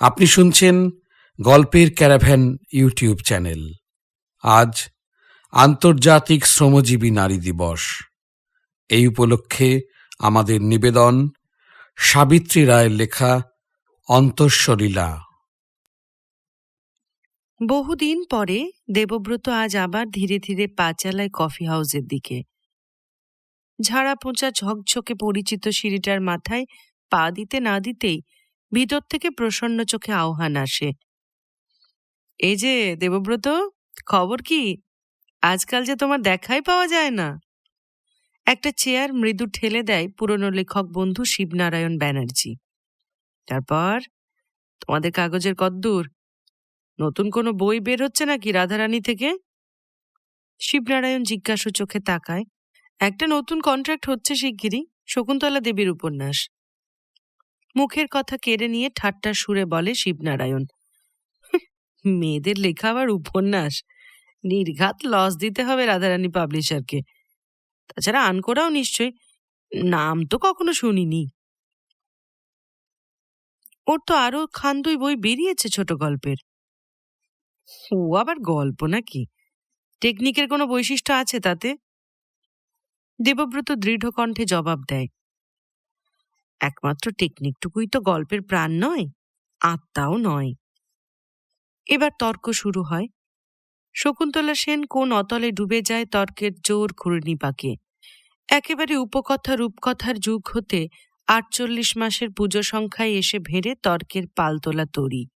আপনি শুনছেন গল্পের ক্যারাভ্যান ইউটিউব চ্যানেল। আজ আন্তর্জাতিক শ্রমজীবী নারী দিবস। এই উপলক্ষে আমাদের নিবেদন সাবিত্রী রায়ের লেখা অন্তঃসলীলা বহুদিন পরে দেবব্রত আজ আবার ধীরে ধীরে পা চালায় কফি হাউসের দিকে। ঝাড়া পোঁচা ঝকঝকে পরিচিত সিঁড়িটার মাথায় পা দিতে না দিতেই ভিতর থেকে প্রসন্ন চোখে আহ্বান আসে। এই যে, দেবব্রত, খবর কি? আজকাল যে তোমার দেখাই পাওয়া যায় না। একটা চেয়ার মৃদু ঠেলে দেয় পুরনো লেখক বন্ধু শিবনারায়ণ ব্যানার্জি। তারপর, তোমাদের কাগজের কদ্দূর। নতুন কোনো বই বের হচ্ছে নাকি রাধারানী থেকে? শিবনারায়ণ জিজ্ঞাসু চোখে তাকায়। একটা নতুন কন্ট্রাক্ট হচ্ছে শিগগিরই। শকুন্তলা দেবীর উপন্যাস। মুখের কথা কেড়ে নিয়ে ঠাট্টা সুরে বলে শিবনারায়ণ। মেয়েদের লেখা আবার উপন্যাস। নির্ঘাত লস দিতে হবে রাধারানী পাবলিশারকে তাছাড়া আনকোরাও নিশ্চয় নাম তো কখনো শুনিনি। ওর তো আরও খান দুই বই বেরিয়েছে ছোট গল্পের। ও আবার গল্প নাকি? টেকনিকের কোনো বৈশিষ্ট্য আছে তাতে? দেবব্রত দৃঢ় কণ্ঠে জবাব দেয়। একমাত্র টেকনিকটুকুই তো গল্পের প্রাণ নয়, আত্মাও নয়। এবার তর্ক শুরু হয়। শকুন্তলা সেন কোন অতলে ডুবে যায় তর্কের জোর ঘূর্ণি পাকে। একেবারে উপকথা রূপকথার যুগ হতে আটচল্লিশ মাসের পুজো সংখ্যায় এসে ভেড়ে তর্কের পালতোলা তরি।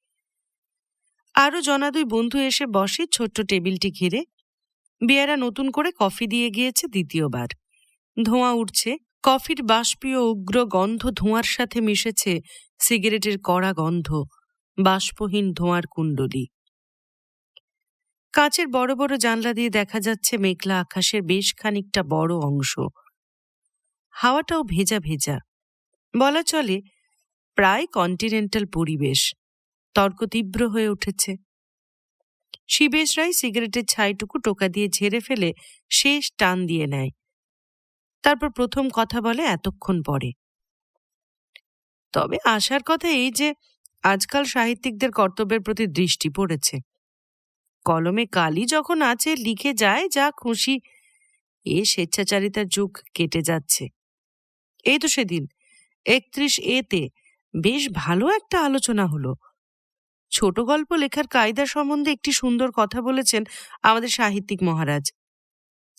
আরও জনা দুই বন্ধু এসে বসে ছোট্ট টেবিলটি ঘিরে। বিয়ারা নতুন করে কফি দিয়ে গিয়েছে দ্বিতীয়বার। ধোঁয়া উঠছে। কফির বাষ্পীয় উগ্র গন্ধ ধোঁয়ার সাথে মিশেছে সিগারেটের কড়া গন্ধ, বাষ্পহীন ধোঁয়ার কুণ্ডলী। কাঁচের বড় বড় জানলা দিয়ে দেখা যাচ্ছে মেঘলা আকাশের বেশ খানিকটা বড় অংশ। হাওয়াটাও ভেজা ভেজা। বলা চলে, প্রায় কন্টিনেন্টাল পরিবেশ। তর্ক তীব্র হয়ে উঠেছে। শিবেশ রায় সিগারেটের ছাইটুকু টোকা দিয়ে ঝেড়ে ফেলে শেষ টান দিয়ে নেয়। তারপর প্রথম কথা বলে এতক্ষণ পরে। তবে আসার কথা এই যে, আজকাল সাহিত্যিকদের কর্তব্যের প্রতি দৃষ্টি পড়েছে। কলমে কালি যখন আছে, লিখে যায় যা খুশি, এ স্বেচ্ছাচারিতার যুগ কেটে যাচ্ছে। এই তো সেদিন, একত্রিশ এতে বেশ ভালো একটা আলোচনা হলো। ছোট গল্প লেখার কায়দা সম্বন্ধে একটি সুন্দর কথা বলেছেন আমাদের সাহিত্যিক মহারাজ।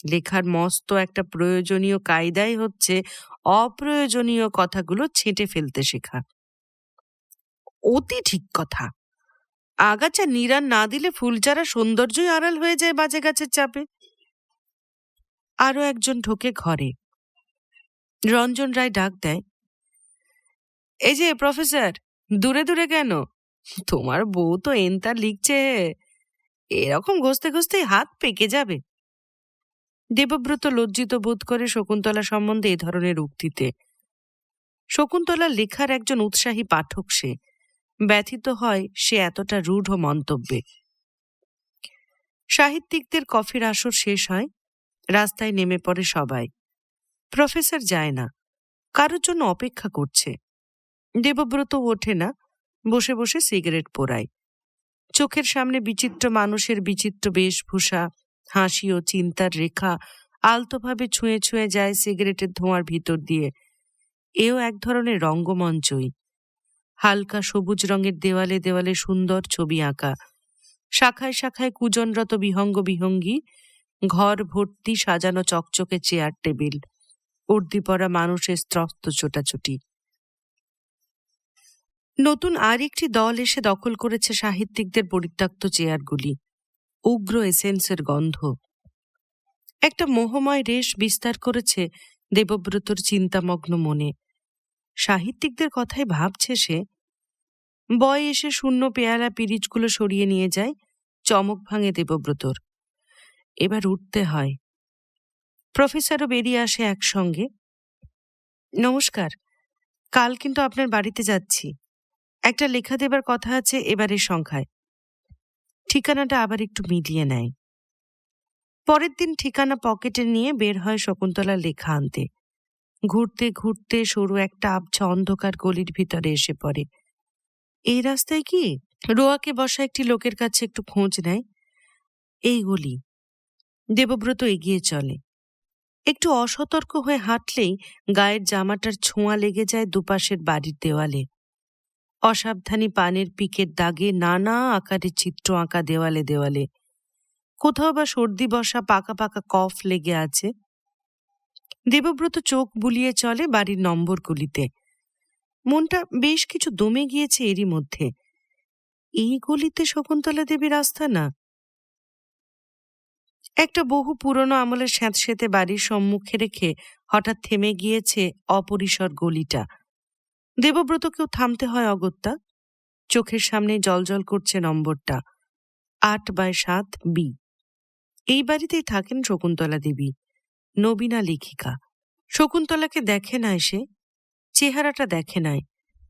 লেখার মস্ত একটা প্রয়োজনীয় কায়দাই হচ্ছে অপ্রয়োজনীয় কথাগুলো ছেঁটে ফেলতে শেখা। অতি ঠিক কথা। আগাছা নিরান না দিলে ফুলচারা সৌন্দর্যই আড়াল হয়ে যায় বাজে গাছের চাপে। আরও একজন ঢোকে ঘরে। রঞ্জন রায় ডাক দেয়, এই যে, প্রফেসর, দূরে দূরে কেন? তোমার বউ তো এনতা লিখছে, এরকম ঘষতে ঘষতেই হাত পেকে যাবে। দেবব্রত লজ্জিত বোধ করে শকুন্তলা সম্বন্ধে এ ধরনের উক্তিতে। শকুন্তলা লেখার একজন উৎসাহী পাঠক সে। ব্যথিত হয় সে এতটা রূঢ় মন্তব্যে। সাহিত্যিকদের কফির আসর শেষ হয়, রাস্তায় নেমে পড়ে সবাই। প্রফেসর যায় না, কারোর জন্য অপেক্ষা করছে। দেবব্রত ওঠে না, বসে বসে সিগারেট পোড়ায়। চোখের সামনে বিচিত্র মানুষের বিচিত্র বেশভূষা হাসি ও চিন্তার রেখা আলতোভাবে ছুঁয়ে ছুঁয়ে যায় সিগারেটের ধোঁয়ার ভিতর দিয়ে। এও এক ধরনের রঙ্গমঞ্চই। হালকা সবুজ রঙের দেওয়ালে দেওয়ালে সুন্দর ছবি আঁকা। শাখায় শাখায় কুজনরত বিহঙ্গ বিহঙ্গী, ঘর ভর্তি সাজানো চকচকে চেয়ার টেবিল, উর্দি পরা মানুষের স্ত্রস্ত ছোটাছুটি। নতুন আর একটি দল এসে দখল করেছে সাহিত্যিকদের পরিত্যক্ত চেয়ারগুলি। উগ্র এসেন্সের গন্ধ। একটা মোহময় রেশ বিস্তার করেছে দেবব্রতর চিন্তামগ্ন মনে। সাহিত্যিকদের কথাই ভাবছে সে। বয় এসে শূন্য পেয়ালা পিরিচগুলো সরিয়ে নিয়ে যায় চমক ভাঙে দেবব্রতর। এবার উঠতে হয়। প্রফেসরও বেরিয়ে আসে একসঙ্গে। নমস্কার, কাল কিন্তু আপনার বাড়িতে যাচ্ছি। একটা লেখা দেবার কথা আছে এবারের সংখ্যায়। ঠিকানাটা আবার একটু মিলিয়ে নেয়। পরের দিন ঠিকানা পকেটে নিয়ে বের হয় শকুন্তলা লেখা আনতে। ঘুরতে ঘুরতে সরু একটা আবছা অন্ধকার গলির ভিতরে এসে পড়ে। এই রাস্তায় কি? রোয়াকে বসা একটি লোকের কাছে একটু খোঁজ নেয়। এই গলি। দেবব্রত এগিয়ে চলে। একটু অসতর্ক হয়ে হাঁটলেই গায়ের জামাটার ছোঁয়া লেগে যায় দুপাশের বাড়ির দেওয়ালে। অসাবধানী পানের পিকের দাগে নানা আকারের চিত্র আঁকা দেওয়ালে দেওয়ালে। কোথাও বা সর্দি বসা পাকা পাকা কফ লেগে আছে। দেবব্রত চোখ বুলিয়ে চলে বাড়ির নম্বরগুলিতে। মনটা বেশ কিছু দমে গিয়েছে এরই মধ্যে। এই গলিতে শকুন্তলা দেবীর আস্থা না? একটা বহু পুরনো আমলের স্যাঁতসেঁতে বাড়ির সম্মুখে রেখে হঠাৎ থেমে গিয়েছে অপরিসর গলিটা। দেবব্রতকেও থামতে হয় অগত্যা। চোখের সামনে জলজল করছে নম্বরটা। আট বাই সাত বি এই বাড়িতেই থাকেন শকুন্তলা দেবী, নবীনা লেখিকা। শকুন্তলাকে দেখে না এসে চেহারাটা দেখে নাই,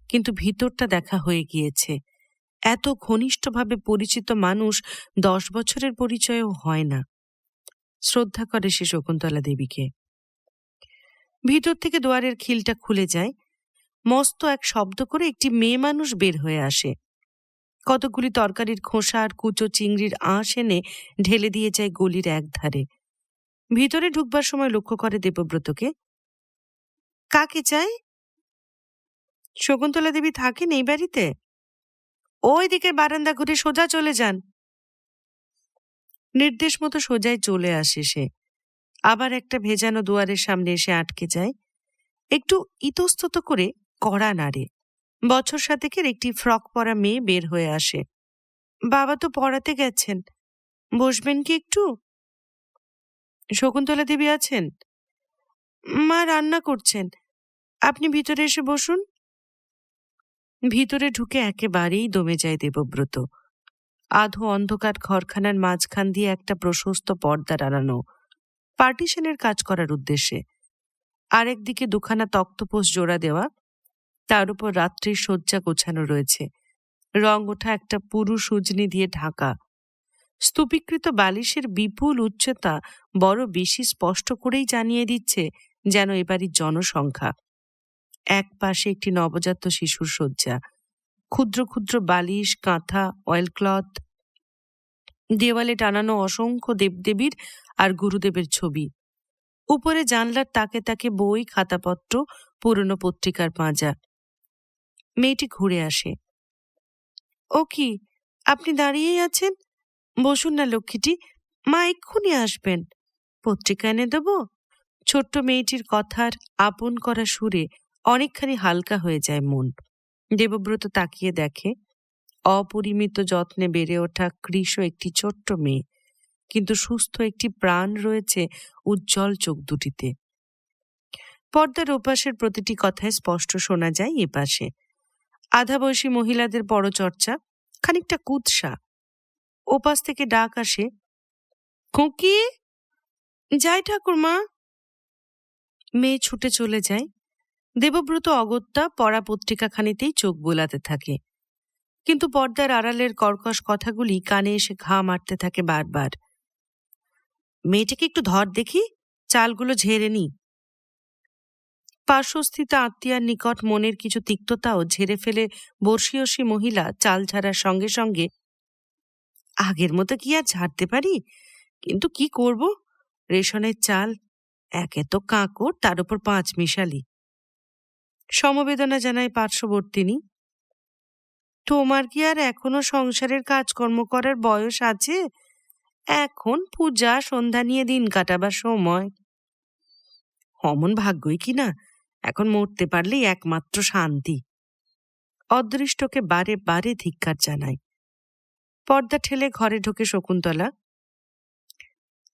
কিন্তু ভিতরটা দেখা হয়ে গিয়েছে। এত ঘনিষ্ঠভাবে পরিচিত মানুষ দশ বছরের পরিচয়ও হয় না। শ্রদ্ধা করে সে শকুন্তলা দেবীকে। ভিতর থেকে দুয়ারের খিলটা খুলে যায় মস্ত এক শব্দ করে একটি মেয়ে মানুষ বের হয়ে আসে। কতগুলি তরকারির খোসা আর কুচো চিংড়ির আঁশ এনে ঢেলে দিয়ে যায় গলির এক ধারে ভিতরে ঢুকবার সময় লক্ষ্য করে দেবব্রতকে। কাকে চাই? শকুন্তলা দেবী থাকেন এই বাড়িতে? ওই দিকে বারান্দা ঘুরে সোজা চলে যান। নির্দেশ মতো সোজাই চলে আসে সে। আবার একটা ভেজানো দুয়ারের সামনে এসে আটকে যায়। একটু ইতস্তত করে কড়া নাড়ে। বছর সাতেকের একটি ফ্রক পরা মেয়ে বের হয়ে আসে। বাবা তো পড়াতে গেছেন। বসবেন কি একটু? শকুন্তলা দেবী আছেন? মা রান্না করছেন। আপনি ভিতরে এসে বসুন। ভিতরে ঢুকে একেবারেই দমে যায় দেবব্রত। আধো অন্ধকার ঘরখানার মাঝখান দিয়ে একটা প্রশস্ত পর্দা টানানো। পার্টিশনের কাজ করার উদ্দেশ্যে। আরেকদিকে দুখানা তক্তপোষ জোড়া দেওয়া। তার উপর রাত্রির শয্যা গোছানো রয়েছে। রং ওঠা একটা পুরুষ উজনি দিয়ে ঢাকা। স্তূপীকৃত বালিশের বিপুল উচ্চতা বড় বেশি স্পষ্ট করেই জানিয়ে দিচ্ছে যেন এবারই জনসংখ্যা। এক পাশে একটি নবজাত শিশুর শয্যা। ক্ষুদ্র ক্ষুদ্র বালিশ, কাঁথা অয়েলক্লথ দেওয়ালে টানানো অসংখ্য দেবদেবীর আর গুরুদেবের ছবি। উপরে জানলার তাকে তাকে বই, খাতাপত্র, পুরনো পত্রিকার পাঁজা মেয়েটি ঘুরে আসে। ও কি, আপনি দাঁড়িয়েই আছেন? বসুন না লক্ষ্মীটি, মা এক্ষুনি আসবেন। পত্রিকা এনে দেব। ছোট্ট মেয়েটির কথার আপন করা সুরে অনেকখানি হালকা হয়ে যায় মন। দেবব্রত তাকিয়ে দেখে, অপরিমিত যত্নে বেড়ে ওঠা কৃষ একটি ছোট্ট মেয়ে, কিন্তু সুস্থ একটি প্রাণ রয়েছে উজ্জ্বল চোখ দুটিতে। পর্দার ওপাশের প্রতিটি কথায় স্পষ্ট শোনা যায় এ পাশে আধা বয়সী মহিলাদের পরচর্চা খানিকটা কুৎসা। ওপাশ থেকে ডাক আসে, খুঁকি, যাই ঠাকুরমা মেয়ে ছুটে চলে যায়। দেবব্রত অগত্যা পড়া পত্রিকাখানিতেই চোখ বোলাতে থাকে। কিন্তু পর্দার আড়ালের কর্কশ কথাগুলি কানে এসে ঘা মারতে থাকে বারবার। মেয়েটাকে একটু ধর দেখি, চালগুলো ঝেড়ে নি। পার্শ্বস্থিত আত্মীয়ার নিকট মনের কিছু তিক্ততাও ঝেড়ে ফেলে বর্ষীয়সী মহিলা চাল ছাড়ার সঙ্গে সঙ্গে, আগের মতো কি আর ঝাড়তে পারি? কিন্তু কি করব? রেশনের চাল, একে তো কাঁকড়, তার উপর পাঁচ মিশালি। সমবেদনা জানায় পার্শ্ববর্তিনী, তোমার কি আর এখনও সংসারের কাজকর্ম করার বয়স আছে? এখন পূজা, সন্ধ্যা নিয়ে দিন কাটাবার সময়। অমন ভাগ্যই কি না? এখন মরতে পারলেই একমাত্র শান্তি। অদৃষ্টকে বারে বারে ধিক্কার জানায় পর্দা ঠেলে ঘরে ঢোকে শকুন্তলা।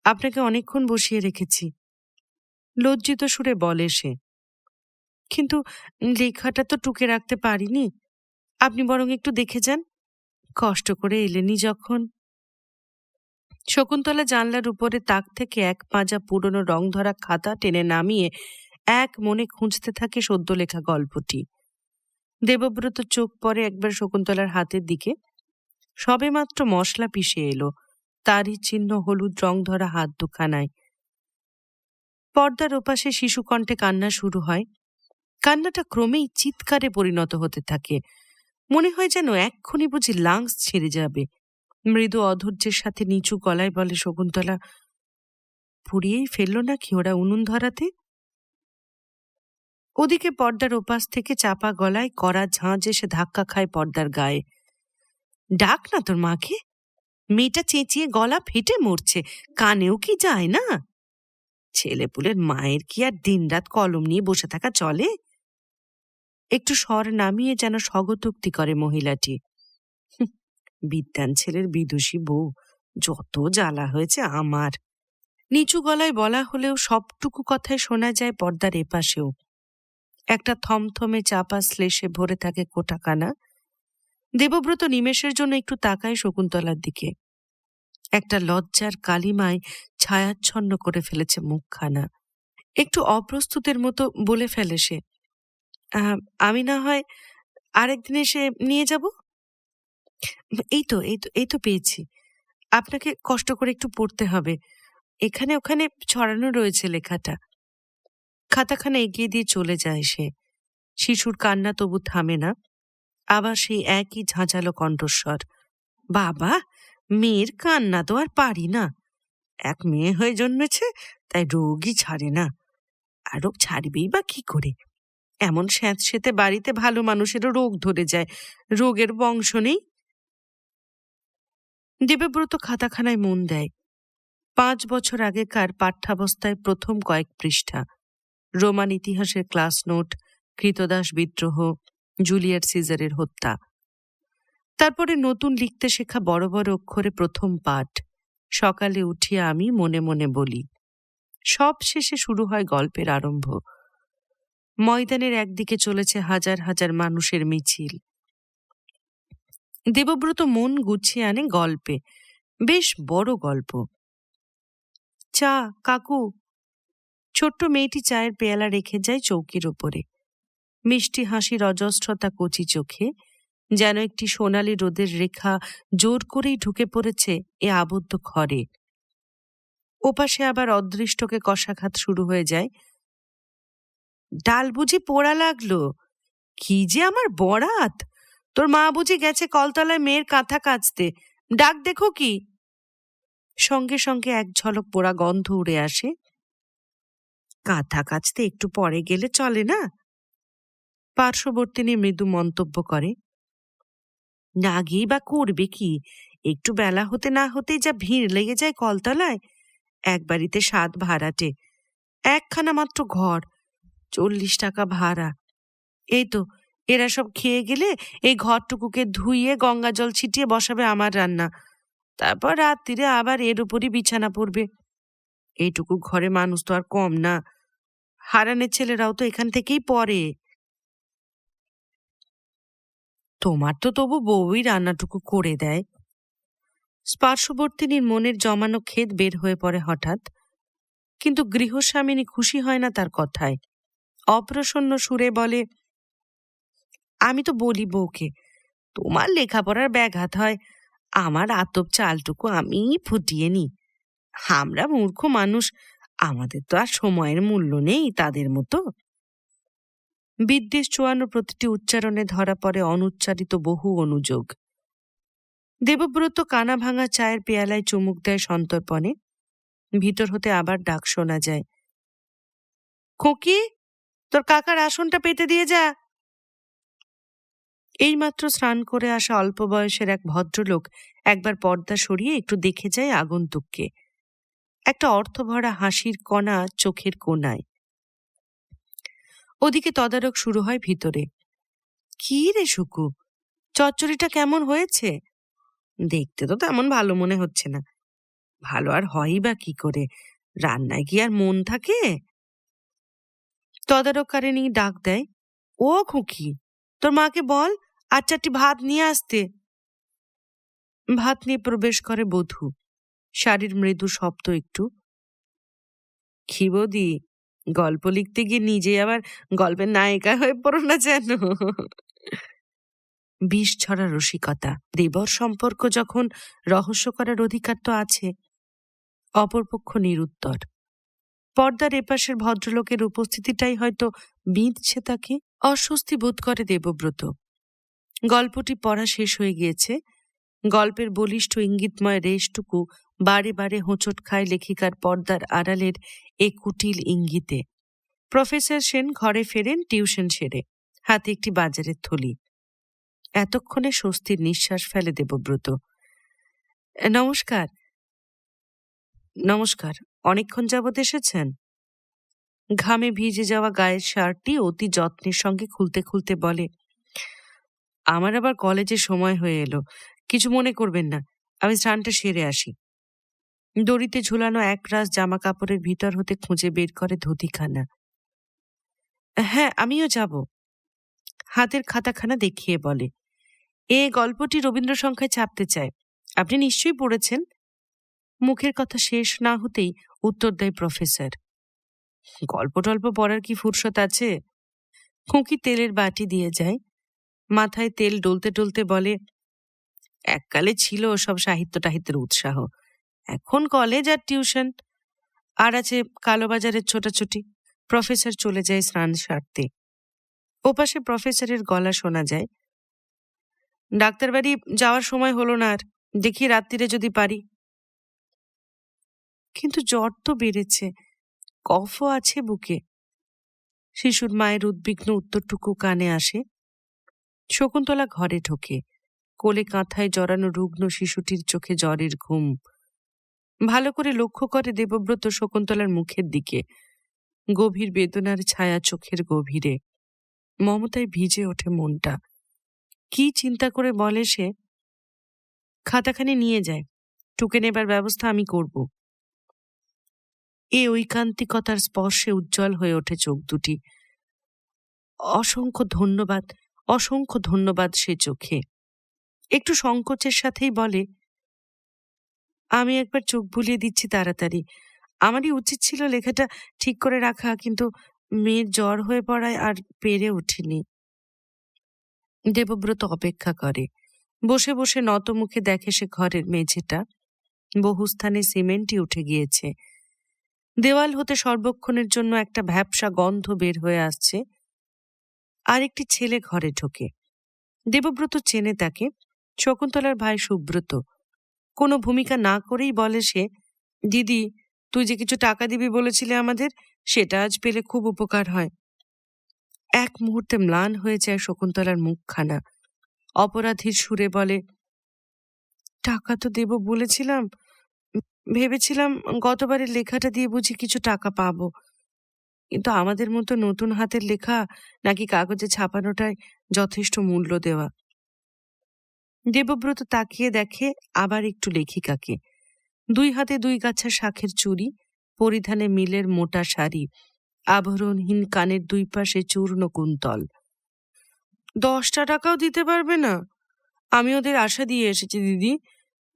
আপনাকে অনেকক্ষণ বসিয়ে রেখেছি। লজ্জিত সুরে বলে সে। কিন্তু লেখাটা তো টুকে রাখতে পারিনি। আপনি বরং একটু দেখে যান। কষ্ট করে এলেনি যখন। শকুন্তলা জানলার উপরে তাক থেকে এক পাঁজা পুরনো রং ধরা খাতা টেনে নামিয়ে এক মনে খুঁজতে থাকে সদ্য লেখা গল্পটি। দেবব্রত চোখ পরে একবার শকুন্তলার হাতের দিকে। সবেমাত্র মশলা পিষে এলো। তারই চিহ্ন হলুদ রং ধরা হাত দুখানায়। পর্দার ওপাশে শিশুকণ্ঠে কান্না শুরু হয়। কান্নাটা ক্রমেই চিৎকারে পরিণত হতে থাকে। মনে হয় যেন এক্ষুনি বুঝি লাংস ছেড়ে যাবে। মৃদু অধৈর্যের সাথে নিচু গলায় বলে, শকুন্তলা, পুড়িয়েই ফেলল নাকি ওরা উনুন ধরাতে? ওদিকে পর্দার ওপাশ থেকে চাপা গলায় কড়া ঝাঁঝ এসে ধাক্কা খায় পর্দার গায়ে। ডাক না তোর মাকে। মেয়েটা চেঁচিয়ে গলা ফেটে মরছে। কানেও কি যায় না? ছেলেপুলের মায়ের কি আর দিনরাত কলম নিয়ে বসে থাকা চলে? একটু স্বর নামিয়ে যেন স্বগতোক্তি করে মহিলাটি। বিদ্যান ছেলের বিদুষী বউ, যত জ্বালা হয়েছে আমার। নিচু গলায় বলা হলেও সবটুকু কথাই শোনা যায় পর্দার এপাশেও। একটা থমথমে চাপা শ্লেষে ভরে থাকে কোটাকানা দেবব্রত নিমেষের জন্য একটু তাকায় শকুন্তলার দিকে। একটা লজ্জার কালিমায় ছায়াচ্ছন্ন করে ফেলেছে মুখখানা। একটু অপ্রস্তুতের মতো বলে ফেলে সে "আহ, আমি না হয় আরেকদিন এসে নিয়ে যাব? এই তো এই তো এই তো পেয়েছি। আপনাকে কষ্ট করে একটু পড়তে হবে। এখানে ওখানে ছড়ানো রয়েছে লেখাটা। খাতাখানা এগিয়ে দিয়ে চলে যায় সে। শিশুর কান্না তবু থামে না। আবার সেই একই ঝাঁঝালো কণ্ঠস্বর, বাবা, মেয়ের কান্না তো আর পারি না। এক মেয়ে হয়ে জন্মেছে, তাই রোগই ছাড়ে না। আর রোগ ছাড়বেই বা কি করে? এমন স্যাঁতসেতে বাড়িতে ভালো মানুষেরও রোগ ধরে যায়। রোগের বংশ নেই। দেবব্রত খাতাখানায় মন দেয়। পাঁচ বছর আগেকার পাঠ্যাবস্থায় প্রথম কয়েক পৃষ্ঠা। রোমান ইতিহাসের ক্লাস নোট, কৃতদাস বিদ্রোহ জুলিয়ার সিজারের হত্যা। তারপরে নতুন লিখতে শেখা বড় বড় অক্ষরে প্রথম পাঠ, সকালে উঠিয়ে আমি মনে মনে বলি। সব শেষে শুরু হয় গল্পের আরম্ভ। ময়দানের একদিকে চলেছে হাজার হাজার মানুষের মিছিল। দেবব্রত মন গুছিয়ে আনে গল্পে, বেশ বড় গল্প। চা, কাকু ছোট্ট মেয়েটি চায়ের পেয়ালা রেখে যায় চৌকির ওপরে মিষ্টি হাসির অজস্রতা কচি চোখে, যেন একটি সোনালি রোদের রেখা জোর করেই ঢুকে পড়েছে এ আবদ্ধ ঘরে। ওপাশে আবার অদৃষ্টকে কষাঘাত শুরু হয়ে যায়। ডাল বুঝি পোড়া লাগল? কি যে আমার বরাত? তোর মা বুঝি গেছে কলতলায় মেয়ের কাঁথা কাচতে। ডাক দেখো কি? সঙ্গে সঙ্গে এক ঝলক পোড়া গন্ধ উড়ে আসে। কাঁথা কাচতে একটু পরে গেলে চলে না? পার্শ্ববর্তিনী মৃদু মন্তব্য করে না গিয়ে বা করবে কি? একটু বেলা হতে না হতেই যা ভিড় লেগে যায় কলতলায়? এক বাড়িতে সাত ভাড়াটে, একখানা মাত্র ঘর, চল্লিশ টাকা ভাড়া। এই তো, এরা সব খেয়ে গেলে এই ঘরটুকুকে ধুইয়ে গঙ্গা জল ছিটিয়ে বসাবে আমার রান্না। তারপর রাত্রিরে আবার এর উপরই বিছানা পড়বে। এইটুকু ঘরে মানুষ তো আর কম না। হারানের ছেলেরাও তো এখান থেকেই পড়ে। তোমার তো তবু বউই রান্নাটুকু করে দেয়। স্পার্শবর্তিনীর মনের জমানো ক্ষেত বের হয়ে পড়ে হঠাৎ। কিন্তু গৃহস্বামিনী খুশি হয় না তার কথায়। অপ্রসন্ন সুরে বলে, আমি তো বলি বউকে, তোমার লেখাপড়ার ব্যাঘাত হয়। আমার আতপ চালটুকু আমিই ফুটিয়ে নি আমরা মূর্খ মানুষ আমাদের তো আর সময়ের মূল্য নেই তাদের মতো। বিদ্বেষ চোয়ানো প্রতিটি উচ্চারণে ধরা পড়ে অনুচ্চারিত বহু অনুযোগ। দেবব্রত কানা ভাঙা চায়ের পেয়ালায় চুমুক দেয় সন্তর্পণে। ভিতর হতে আবার ডাক শোনা যায়। খোকি, তোর কাকার আসনটা পেতে দিয়ে যা। এইমাত্র স্নান করে আসা অল্প বয়সের এক ভদ্রলোক একবার পর্দা সরিয়ে একটু দেখে যায় আগন্তুককে। একটা অর্থভরা হাসির কণা চোখের কোনায় ওদিকে তদারক শুরু হয় ভিতরে। কি রে শুকু? চচ্চড়িটা কেমন হয়েছে? দেখতে তো তেমন ভালো মনে হচ্ছে না। ভালো আর হয়ই বা কি করে? রান্নায় কি আর মন থাকে? তদারককারিনী ডাক দেয়, ও খুকি, তোর মাকে বল আর চারটি ভাত নিয়ে আসতে। ভাত নিয়ে প্রবেশ করে বধূ। শাড়ির মৃদু শব্দ একটু। কি বৌদি গল্প লিখতে গিয়ে নিজে আবার গল্পের নায়িকা হয়ে পড়ো না যেন। বিষ ছড়া রসিকতা, দেবর সম্পর্ক যখন রহস্য করার অধিকার তো আছে, অপরপক্ষ নিরুত্তর। পর্দার এপাশের ভদ্রলোকের উপস্থিতিটাই হয়তো বিঁধছে তাকে, অস্বস্তি বোধ করে দেবব্রত। গল্পটি পড়া শেষ হয়ে গিয়েছে, গল্পের বলিষ্ঠ ইঙ্গিতময় রেশটুকু বারে বারে হোঁচট খায় লেখিকার পর্দার আড়ালের এ কুটিল ইঙ্গিতে। প্রফেসর সেন ঘরে ফেরেন, টিউশন সেরে। হাতে একটি বাজারের থলি। এতক্ষণে স্বস্তির নিঃশ্বাস ফেলে দেবব্রত নমস্কার। নমস্কার, অনেকক্ষণ যাবৎ এসেছেন? ঘামে ভিজে যাওয়া গায়ের শার্টটি অতি যত্নের সঙ্গে খুলতে খুলতে বলে, আমার আবার কলেজে সময় হয়ে এলো। কিছু মনে করবেন না, আমি স্নানটা সেরে আসি। দড়িতে ঝুলানো একরাশ জামা কাপড়ের ভিতর হতে খুঁজে বের করে ধুতিখানা। হ্যাঁ আমিও যাব। হাতের খাতাখানা দেখিয়ে বলে। এ গল্পটি রবীন্দ্র সংখ্যায় ছাপতে চায় আপনি নিশ্চয়ই পড়েছেন? মুখের কথা শেষ না হতেই উত্তর দেয় প্রফেসর। গল্প টল্প পড়ার কি ফুরসত আছে? খুঁকি তেলের বাটি দিয়ে যায়। মাথায় তেল ডলতে ডলতে বলে, এককালে ছিল সব সাহিত্য টাহিত্যের উৎসাহ। এখন কলেজ আর টিউশন আর আছে কালোবাজারের ছোটাছুটি। প্রফেসর চলে যায় স্নান সারতে। ওপাশে প্রফেসরের গলা শোনা যায়। ডাক্তারবাড়ি যাওয়ার সময় হলো না আর। দেখি রাত্রিরে যদি পারি। কিন্তু জ্বর তো বেড়েছে। কফও আছে বুকে। শিশুর মায়ের উদ্বিগ্ন উত্তরটুকু কানে আসে। শকুন্তলা ঘরে ঢোকে। কোলে কাঁথায় জড়ানো রুগ্ন শিশুটির চোখে জ্বরের ঘুম। ভালো করে লক্ষ্য করে দেবব্রত শকুন্তলার মুখের দিকে। গভীর বেদনার ছায়া চোখের গভীরে। মমতায় ভিজে ওঠে মনটা। কি চিন্তা করে বলে সে? খাতাখানি নিয়ে যায়। টুকে নেবার ব্যবস্থা আমি করব। এ ঐকান্তিকতার স্পর্শে উজ্জ্বল হয়ে ওঠে চোখ দুটি। অসংখ্য ধন্যবাদ অসংখ্য ধন্যবাদ সে চোখে। একটু সংকোচের সাথেই বলে আমি একবার চোখ বুলিয়ে দিচ্ছি তাড়াতাড়ি। আমারই উচিত ছিল লেখাটা ঠিক করে রাখা, কিন্তু মেয়ের জ্বর হয়ে পড়ায় আর পেরে উঠিনি। দেবব্রত অপেক্ষা করে। বসে বসে নত মুখে দেখে সে ঘরের মেঝেটা। বহু স্থানে সিমেন্টই উঠে গিয়েছে। দেওয়াল হতে সর্বক্ষণের জন্য একটা ভ্যাপসা গন্ধ বের হয়ে আসছে। আর একটি ছেলে ঘরে ঢোকে। দেবব্রত চেনে তাকে। শকুন্তলার ভাই সুব্রত। কোনো ভূমিকা না করেই বলে সে, দিদি, তুই যে কিছু টাকা দিবি বলেছিলে আমাদের, সেটা আজ পেলে খুব উপকার হয়। এক মুহূর্তে ম্লান হয়ে যায় শকুন্তলার মুখখানা। অপরাধীর সুরে বলে, টাকা তো দেব বলেছিলাম। ভেবেছিলাম গতবারের লেখাটা দিয়ে বুঝি কিছু টাকা পাবো। কিন্তু আমাদের মতো নতুন হাতের লেখা নাকি কাগজে ছাপানোটাই যথেষ্ট মূল্য দেওয়া। দেবব্রত তাকিয়ে দেখে আবার একটু লেখিকাকে। দুই হাতে দুই গাছা শাখের চুড়ি, পরিধানে মিলের মোটা শাড়ি, আভরণহীন কানের দুই পাশে চূর্ণ কুন্তল। দশটা টাকাও দিতে পারবে না। আমি ওদের আশা দিয়ে এসেছি, দিদি।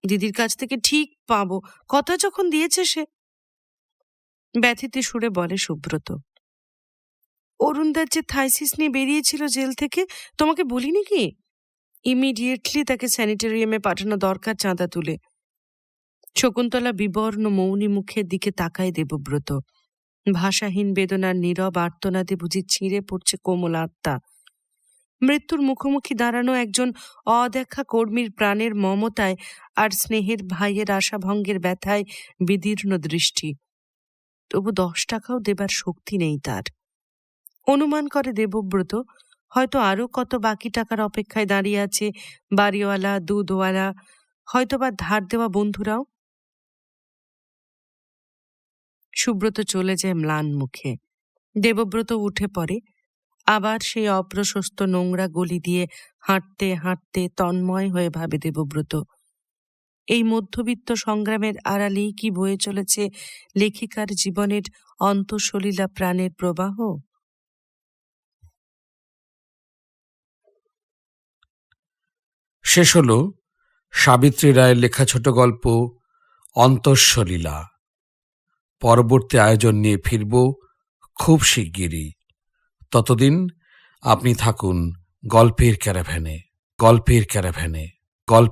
দিদির কাছ থেকে ঠিক পাবো। কথা যখন দিয়েছে সে। ব্যথিতে সুরে বলে সুব্রত। অরুণদার যে থাইসিস নিয়ে বেরিয়েছিল জেল থেকে, তোমাকে বলিনি কি? ইমিডিয়েটলি তাকে স্যানিটেরিয়ামে পাঠানো দরকার চাঁদা তুলে। শকুন্তলা বিবর্ণ মৌনী মুখের দিকে তাকায় দেবব্রত। ভাষাহীন বেদনার নীরব আর্তনাদে বুঝি ছিঁড়ে পড়ছে কোমল আত্মা। মৃত্যুর মুখোমুখি দাঁড়ানো একজন অদেখা কর্মীর প্রাণের মমতায় আর স্নেহের ভাইয়ের আশাভঙ্গের ব্যথায় বিদীর্ণ দৃষ্টি। তবু দশ টাকাও দেবার শক্তি নেই তার। অনুমান করে দেবব্রত হয়তো আরও কত বাকি টাকার অপেক্ষায় দাঁড়িয়ে আছে বাড়িওয়ালা, দুধওয়ালা হয়তো বা ধার দেওয়া বন্ধুরাও। সুব্রত চলে যায় ম্লান মুখে। দেবব্রত উঠে পড়ে। আবার সেই অপ্রশস্ত নোংরা গলি দিয়ে হাঁটতে হাঁটতে তন্ময় হয়ে ভাবে দেবব্রত, এই মধ্যবিত্ত সংগ্রামের আড়ালেই কি বয়ে চলেছে লেখিকার জীবনের অন্তঃসলীলা প্রাণের প্রবাহ? শেষ হল সাবিত্রী রায়ের লেখা ছোট গল্প অন্তঃসলীলা। পরবর্তী আয়োজন নিয়ে ফিরব খুব শিগগিরই। ততদিন আপনি থাকুন গল্পের ক্যারাভ্যানে গল্পের ক্যারাভ্যানে, গল্প